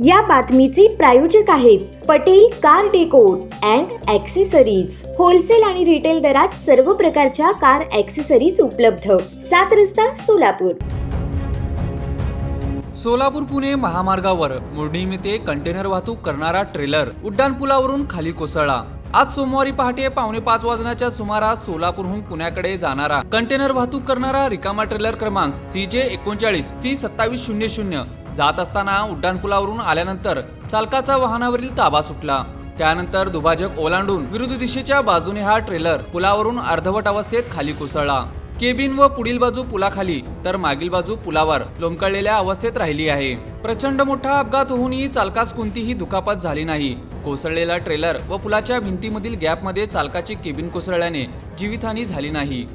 या बातमीचे प्रायोजक आहेत Patel car decor and accessories. Wholesale आणि रिटेल दरात सर्व प्रकारच्या कार ॲक्सेसरीज उपलब्ध. सात रस्ता सोलापूर. सोलापूर पुणे महामार्गावर मोडणीम कंटेनर वाहतूक करणारा ट्रेलर उड्डाणपुलावरून खाली कोसळला. आज सोमवारी पहाटे पावणे पाच वाजण्याच्या सुमारास सोलापूरहून पुण्याकडे जाणारा कंटेनर वाहतूक करणारा रिकामा ट्रेलर क्रमांक सी जे एकोणचाळीस सी सत्तावीस शून्य शून्य जात असताना उड्डाणपुलावरून आल्यानंतर चालकाचा वाहनावरील ताबा सुटला. त्यानंतर दुभाजक ओलांडून विरुद्ध दिशेच्या बाजूने हा ट्रेलर पुलावरून अर्धवट अवस्थेत खाली कोसळला. केबिन व पुढील बाजू पुलाखाली तर मागील बाजू पुलावर लोंबकळलेल्या अवस्थेत राहिली आहे. प्रचंड मोठा अपघात होऊनही चालकास कोणतीही दुखापत झाली नाही. कोसळलेला ट्रेलर व पुलाच्या भिंतीमधील गॅपमध्ये चालकाची केबिन कोसळल्याने जीवितहानी झाली नाही.